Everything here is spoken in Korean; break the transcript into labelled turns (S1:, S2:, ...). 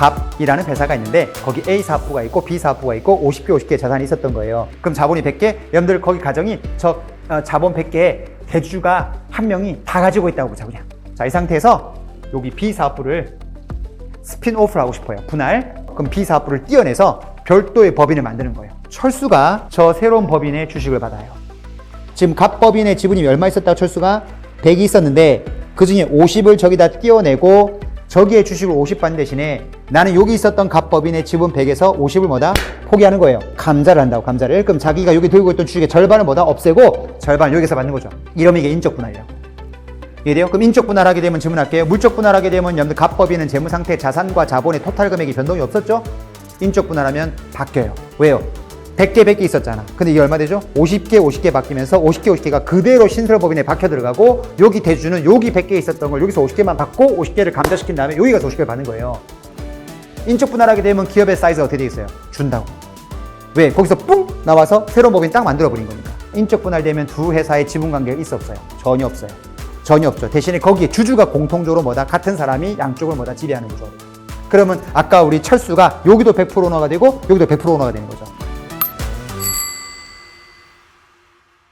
S1: 갑이라는 회사가 있는데 거기 A 사업부가 있고 B 사업부가 있고 50개 50개 자산이 있었던 거예요. 그럼 자본이 100개? 여러분들 거기 가정이 저 어, 자본 100개에 대주주가 한 명이 다 가지고 있다고 보자 그냥. 자, 이 상태에서 여기 B 사업부를 스핀오프를 하고 싶어요. 분할. 그럼 B 사업부를 띄어내서 별도의 법인을 만드는 거예요. 철수가 저 새로운 법인의 주식을 받아요. 지금 갑 법인의 지분이 얼마 있었다고 철수가 100이 있었는데 그 중에 50을 저기다 띄어내고 저기에 주식을 50 받는 대신에 나는 여기 있었던 갑 법인의 지분 100에서 50을 뭐다? 포기하는 거예요. 감자를 한다고 감자를. 그럼 자기가 여기 들고 있던 주식의 절반을 뭐다? 없애고 절반을 여기서 받는 거죠. 이러면 이게 인적 분할이라고. 이해돼요? 그럼 인적 분할하게 되면 질문할게요. 물적 분할하게 되면 여러분들 갑법인은 재무 상태 자산과 자본의 토탈 금액이 변동이 없었죠? 인적 분할하면 바뀌어요. 왜요? 100개 100개 있었잖아. 근데 이게 얼마 되죠? 50개 50개 바뀌면서 50개 50개가 그대로 신설법인에 박혀 들어가고 여기 대주는 여기 100개 있었던 걸 여기서 50개만 받고 50개를 감자시킨 다음에 여기 가서 50개를 받는 거예요. 인적 분할하게 되면 기업의 사이즈가 어떻게 돼 있어요? 준다고. 왜? 거기서 뿡 나와서 새로운 법인 딱 만들어 버린 거니까. 인적 분할되면 두 회사의 지분 관계가 있어 없어요? 전혀 없어요. 전혀 없죠. 대신에 거기에 주주가 공통적으로 뭐다 같은 사람이 양쪽을 뭐다 지배하는 거죠. 그러면 아까 우리 철수가 여기도 100% 오너가 되고 여기도 100% 오너가 되는 거죠.